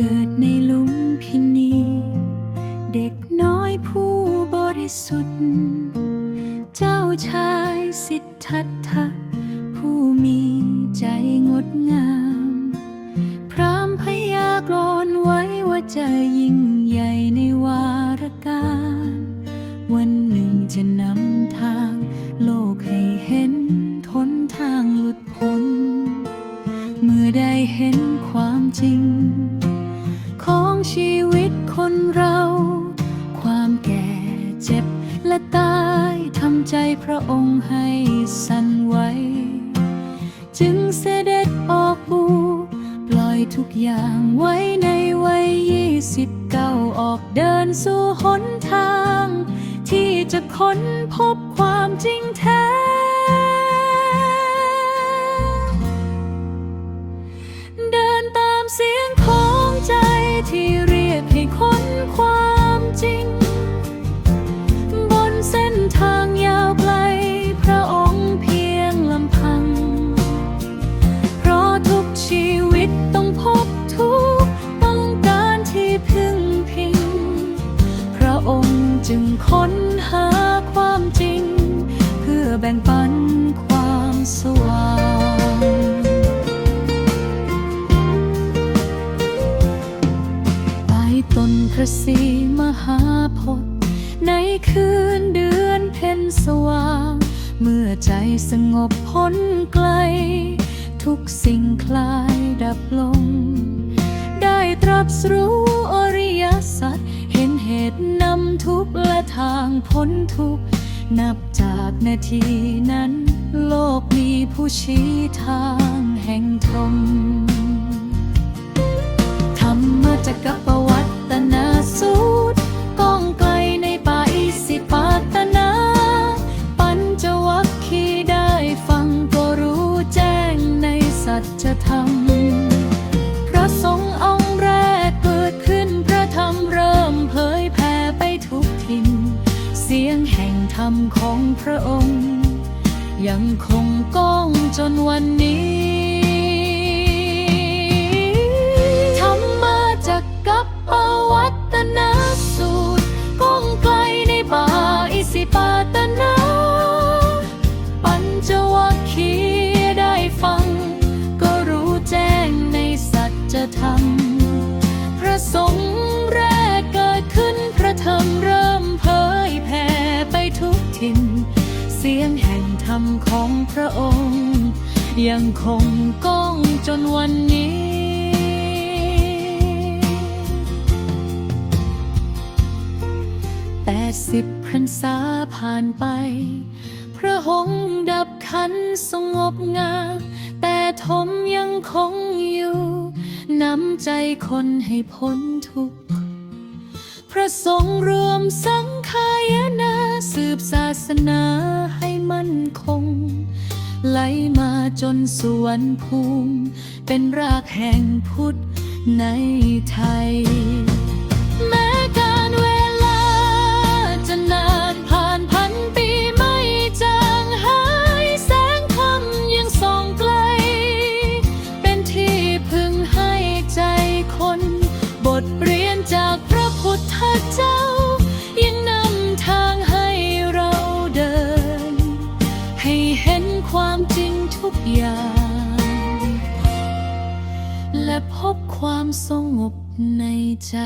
กิดในลุมพินี เด็กน้อยผู้บริสุทธิ์ เจ้าชายสิทธัตถะผู้มีใจงดงาม พรามพยากรณ์ไว้ว่าจะยิ่งใหญ่ในวารการ วันหนึ่งจะนำทาง โลกให้เห็นทนทางหลุดพ้น เมื่อได้เห็นความจริง ของชีวิตคนเรา ความแก่เจ็บและตายทำใจพระองค์ให้สั่นไหวจึงเสด็จออกบูปล่อยทุกอย่างไว้ในวัยยี่สิบเก้าออกเดินสู่หนทาง ที่จะค้นพบความจริงแท้ ต้องพบทุกต้องการที่พึ่งพิง พระองค์จึงค้นหาความจริง เพื่อแบ่งปันความสว่างใต้ต้นพระศรีมหาพธิ์ในคืนเดือนเพ็ญสว่าง เมื่อใจสงบพ้นไกล ทุกสิ่งคลายดับลง ได้ตรัสรู้อริยสัจเห็นเหตุนำทุกและทางพ้นทุก นับจากนาทีนั้น โลกมีผู้ชี้ทางแห่งธรรมธรรมจักรปวัตนาสู จธรรมพระสงฆ์องค์แรกเกิดขึ้นพระธรรมเริ่มเผยแผ่ไปทุกถิ่นเสียงแห่งธรรมของพระองค์ ยังคงก้องจนวันนี้ ธรรม พระสงฆ์แรกเกิดขึ้นพระธรรมเริ่มเผยแผ่ไปทุกถิ่น เสียงแห่งธรรมของพระองค์ ยังคงก้องจนวันนี้แปดสิบพรรษาผ่านไป พระหงส์ดับขันสงบงามแต่ทมยังคง นำใจคนให้พ้นทุกข์ พระสงฆ์รวมสังขายนาสืบศาสนาให้มั่นคง ไหลมาจนสวรรค์ภูมิ เป็นรากแห่งพุทธในไทย จากพระพุทธเจ้า ยังนำทางให้เราเดิน ให้เห็นความจริงทุกอย่าง และพบความสงบในใจ